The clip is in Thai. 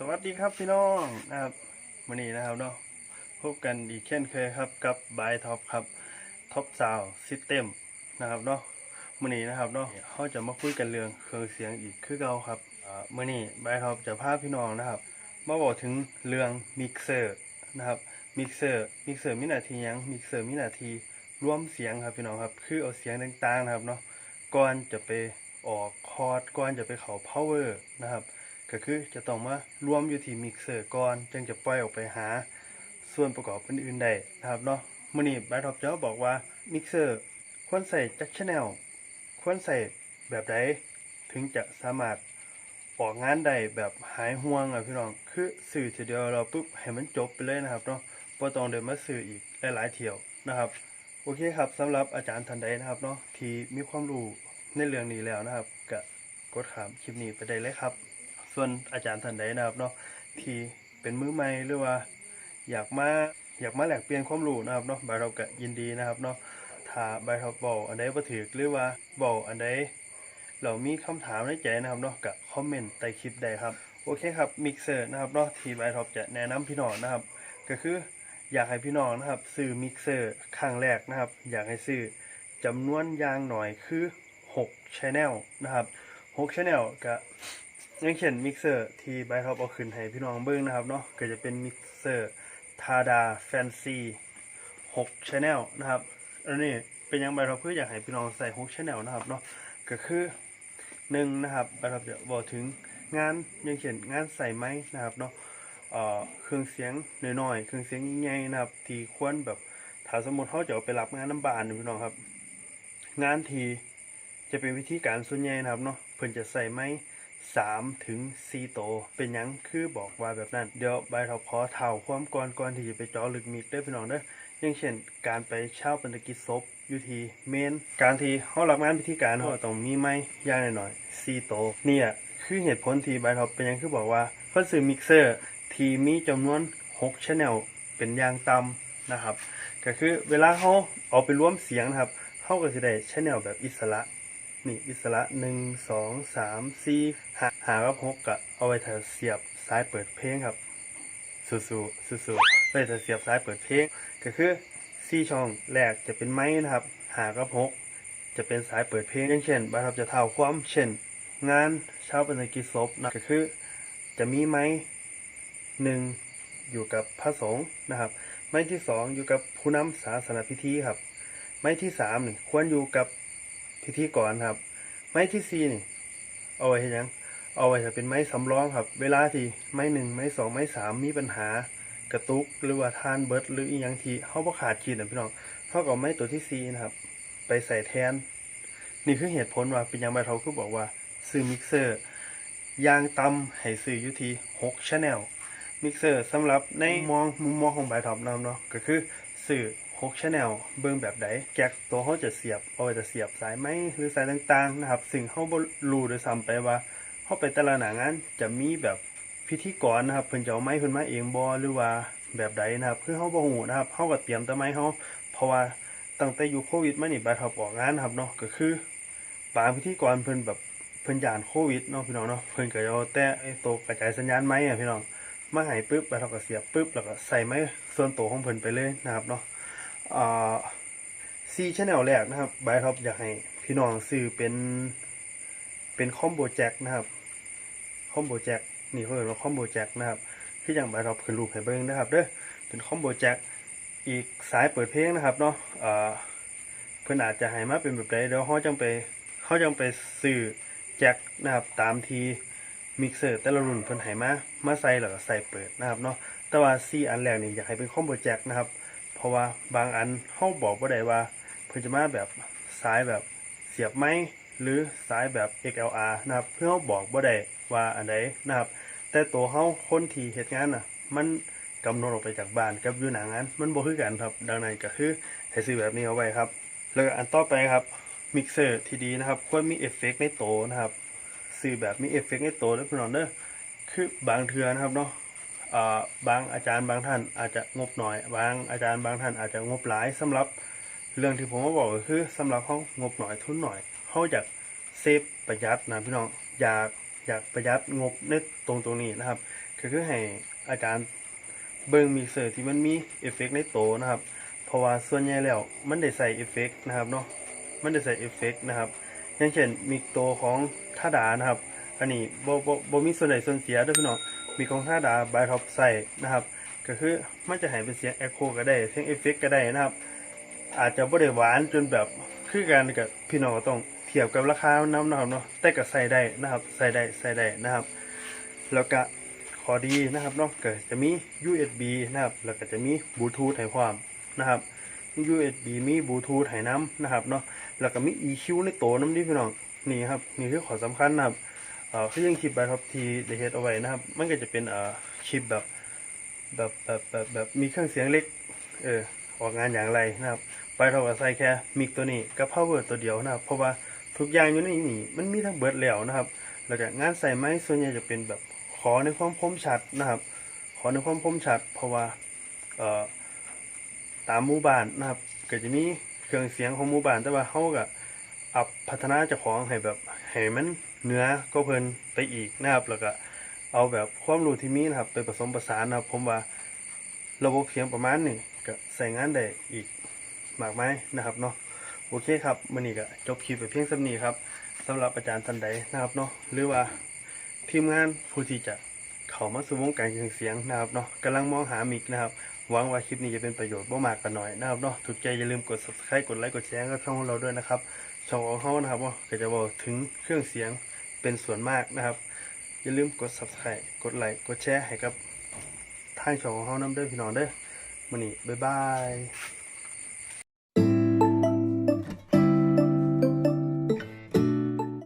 สวัสดีครับพี่น้องนะครับวันนี้นะครับเนาะพบกันอีกเช่นเคยครับกับบายท็อปครับท็อปซาวซิสเต็มนะครับเนาะวันนี้นะครับเนาะเขาจะมาคุยกันเรื่องเครื่องเสียงอีกคือเก่าครับอ่ามื่อนี้บายท็อปจะพาพี่น้องนะครับ มาบอกถึงเรื่องมิกเซอร์นะครับมิกเซอร์มิกเซอร์มินาทียังมิกเซอร์มินาทีรวมเสียงครับพี่น้องครับคือเอาเสียงต่างๆนะครับเนาะก่อนจะไปออกคอร์ดก่อนจะไปเข้า power นะครับ ก็คือจะต้องมารวมอยู่ที่มิกเซอร์ก่อนจึงจะปล่อยออกไปหาส่วนประกอบอื่นๆได้นะครับเนาะมื่อนี้บายท็อปจะบอกว่ามิกเซอร์ควรใส่จักชแนลควรใส่แบบใดถึงจะสามารถออกงานได้แบบหายห่วงอะพี่น้องคือสื่อทีเดียวเราปุ๊บให้มันจบไปเลยนะครับเนาะบ่ต้องเดินมาสื่ออีกหลายๆเที่ยวนะครับโอเคครับสำหรับอาจารย์ทันใดนะครับเนาะที่มีความรู้ในเรื่องนี้แล้วนะครับก็กดขามคลิปนี้ไปได้เลยครับ ส่วนอาจารย์ท่านใดนะครับเนาะที่เป็นมือใหม่หรือว่าอยากมาอยากมาแลกเปลี่ยนความรู้นะครับเนาะบายเราก็ยินดีนะครับเนาะถ้าบายเราบอกอันใดบ่ถือหรือว่าบอกอันใดเรามีคำถามในใจนะครับเนาะก็คอมเมนต์ใต้คลิปได้ครับโอเคครับมิกเซอร์นะครับเนาะที่บายท็อปจะแนะนำพี่น้องนะครับ ก็คืออยากให้พี่น้องนะครับซื้อมิกเซอร์ครั้งแรกนะครับ อยากให้ซื้อจำนวนยางหน่อยคือ6 Channel นะครับ6 Channel ก็อ ย่างเช่นมิกเซอร์ที่บท็อปเอาขึ้นให้พี่น้องเบิ้งนะครับเนาะก็จะเป็นมิกเซอร์ทาดาแฟนซี6 Channel นะครับอันนี้เป็นยังบท็อปเพื่ออยากให้พี่น้องใส่6 Channel นะครับเนาะก็คือหนึ่งนะครับบท็อปจะบอกถึงงานย่างเช่นงานใส่ไหมนะครับเนาะเครื่องเสียงน้อยๆเครื่องเสียงใหญ่ๆนะครับ ที่ควรแบบถ้าสมมติเขาจะเอาไปรับงานน้ำบานนี่พี่น้องครับ งานทีจะเป็นวิธีการส่วนใหญ่นะครับเนาะเพิ่นจะใส่ไม้ สามถึงสี่โต เป็นยังคือบอกว่าแบบนั้น เดี๋ยวใบเราพอเท่าความก่อนก่อนที่จะไปเจาะลึกมิกเด้พี่น้องเด้ออย่างเช่น การไปเช่าปันตกิจศพอยู่ที่เมน การที่เขารับงานพิธีการเขาต้องมีไม้ย่างหน่อยๆสี่โตเนี่ยคือเหตุผลที่ใบายเราเป็นยังคือบอกว่าเพิ่นซื้อมิกเซอร์ที่มีจำนวน6 channel เป็นยางต่ำนะครับ ก็คือเวลาเขาเอาไปรวมเสียงนะครับเขาก็จะได้ channel แบบอิสระ นี่อิสระหนึ่งสองสามสี่หาหากับหกกะเอาไว้ถ้าเสียบสายเปิดเพลงครับสู้สู้สู้สู้ๆไว้ถ้าเสียบสายเปิดเพลง ก็คือสี่ช่องแรกจะเป็นไม้นะครับ หากับหกจะเป็นสายเปิดเพลงอย่างเช่นบาร์บจะเท่าความเช่น งานเช้าเป็นกิจศพนะก็คือ จะมีไม้หนึ่งอยู่กับพระสงฆ์นะครับ ไม้ที่สองอยู่กับผู้นำศาสนาพิธีครับ ไม้ที่สามนี่ควรอยู่กับ พิธีกรครับ ไม้ที่สี่นี่ เอาไว้ให้หยัง เอาไว้จะเป็นไม้สำรองครับ เวลาที่ไม้หนึ่งไม้สองไม้สามมีปัญหากระตุกหรือว่าทานเบิร์ดหรืออีกอย่างที่เขาบ่ขาดขีดนะพี่น้องเขาก็เอาไม้ตัวที่สี่นะครับ ไปใส่แทน นี่คือเหตุผลว่าเป็นยังใบเทาคือบอกว่าซื้อมิกเซอร์ยางตำให้ซื้ออยู่ที่6 Channel มิกเซอร์สำหรับในมองมุมมองของใบท็อปนำเนาะก็คือซื้อ 6 Channel เบิ่งแบบใดแก๊กตัวเขาจะเสียบเอาไว้จะเสียบสายไหมหรือสายต่างๆนะครับซึ่งเขาบรู้ด้วยซ้ำไปว่าเขาไปต่ละหนางานจะมีแบบพิธีกรนะครับเพิ่นจะเอาไม้เพิ่นมาเองบ่หรือว่าแบบใดนะครับคือเขาบ่ฮู้นะครับเขาก็เตรียมแต่ไม้เขาเพราะว่าตั้งแต่อยู่โควิดมานี่ใบท็อปออกงานนะครับเนาะก็คือบางพิธีกรเพิ่นแบบเพิ่นยานโควิดเนาะพี่น้องเนาะเพิ่นก็จะเอาแต่ไอ้ตัวกระจายสัญญาณไม้อะพี่น้องมาให้ปุ๊บแล้วเราก็เสียบปุ๊บแล้วก็ใส่ไม้ส่วนตัวของเพิ่นไปเลยนะครับเนาะ ซีชแนลแรกนะครับบายท็อปอยากให้พี่น้องซื้อเป็นเป็นคอมโบแจ็คนะครับคอมโบแจ็คนี่เขาเรียกว่าคอมโบแจ็คนะครับคืออย่างบายท็อปขึ้นรูปให้เบิ่งนะครับเด้อเป็นคอมโบแจ็คอีกสายเปิดเพลงนะครับเนาะเพื่อนอาจจะให้มาเป็นแบบใดเดี๋ยวเขาจังไปเขาจังไปซื้อแจ็คนะครับตามทีมิกเซอร์แต่ละรุ่นเพิ่นให้มา มาใส่แล้วก็ใส่เปิดนะครับเนาะ แต่ว่าซีอันแรกนี่อยากให้เป็นคอมโบแจ็คนะครับ เพราะว่าบางอันเขาบอกว่าได้ว่า เพิ่นจะมาแบบสายแบบเสียบไม้หรือสายแบบ XLR นะครับเพื่อเขาบอกว่าได้ว่าอันใดนะครับ แต่ตัวเขาคนที่เหตุงานน่ะ มันกำหนดออกไปจากบ้านกับอยู่หนางานมันบ่คือกันครับ ดังนั้นก็คือให้ซื้อแบบนี้เอาไว้ครับ แล้วก็อันต่อไปครับมิกเซอร์ที่ดีนะครับควรมีเอฟเฟกต์ในโตนะครับซื้อแบบมีเอฟเฟกต์ในโตแล้วพี่น้องเด้อคือบางเทือนะครับเนาะ บางอาจารย์บางท่านอาจจะงบหน่อย บางอาจารย์บางท่านอาจจะงบหลายสำหรับเรื่องที่ผมมาบอกก็คือสำหรับเขางบหน่อยทุนหน่อยเขาอยากเซฟประหยัดนะพี่น้องอยากอยากประหยัดงบในตรงตรงนี้นะครับก็คือให้อาจารย์เบิ่งมิกเซอร์ที่มันมีเอฟเฟกต์ในโตนะครับ เพราะว่าส่วนใหญ่แล้วมันได้ใส่เอฟเฟกต์นะครับเนาะมันได้ใส่เอฟเฟกต์นะครับ อย่างเช่นมิกโตของท่าดานะครับ อันนี้บ่บ่บ่มีส่วนไหนส่วนเสียด้วยพี่น้อง มีของท่าดาบายท็อปใส่นะครับ ก็คือมันจะให้เป็นเสียงเอ็โคก็ได้เสียงเอฟเฟกต์ก็ได้นะครับ อาจจะบ่ได้หวานจนแบบคือกันกับพี่น้องต้องเทียบกับราคาน้ำนะครับเนาะแต่ก็ใส่ได้นะครับใส่ได้ใส่ได้นะครับ แล้วก็ข้อดีนะครับเนาะก็จะมี USB นะครับ แล้วก็จะมีบลูทูธให้ความนะครับ USB มีบลูทูธให้น้ำนะครับเนาะแล้วก็มี EQ ในโตน้ำดิพี่น้องนี่ครับนี่คือข้อสำคัญนะครับ อ่อคือยังคลิปไปครับที่ได้เฮ็ดเอาไว้นะครับ มันก็จะเป็นเอ่อคลิปแบบแบบแบบแบบแบบมีเครื่องเสียงเล็กเออออกงานอย่างไรนะครับ ไปเท่ากับใส่แค่มิกตัวนี้กับ power ตัวเดียวนะครับ เพราะว่าทุกอย่างอยู่ในนี้มันมีทั้งเบิร์ดแล้วนะครับ แล้วก็งานใส่ไม้ส่วนใหญ่จะเป็นแบบขอในความคมชัดนะครับ ขอในความคมชัด เพราะว่าเอ่อตามหมู่บ้านนะครับก็จะมีเครื่องเสียงของหมู่บ้านแต่ว่าเขาก็อัพพัฒนาเจ้าของให้แบบ ให้มันเนื้อก็เพิ่นไปอีกนะครับแล้วก็เอาแบบความรู้ที่มีนะครับ ไปผสมผสานนะครับ ผมว่าระบบเสียงประมาณนี้ก็ใส่งานได้อีกมากมายนะครับเนาะโอเคครับมื่อนี้ก็จบคลิปไปเพียงสำนี้ครับสำหรับอาจารย์ท่านใดนะครับเนาะหรือว่าทีมงานผู้ที่จะเข้ามาสู่วงการเครื่องเสียงนะครับเนาะกำลังมองหามิกนะครับหวังว่าคลิปนี้จะเป็นประโยชน์บ่มากก็น้อยนะครับเนาะถูกใจอย่าลืมกด subscribe กดไลค์กดแชร์กับช่องของเราด้วยนะครับ ช่องของเขานะครับว่าก็จะบอกถึงเครื่องเสียงเป็นส่วนมากนะครับ อย่าลืมกด subscribe กดไลค์กดแชร์ให้กับทางช่องของเขานำเด้อพี่น้องเด้อมันนี้บ๊ายบาย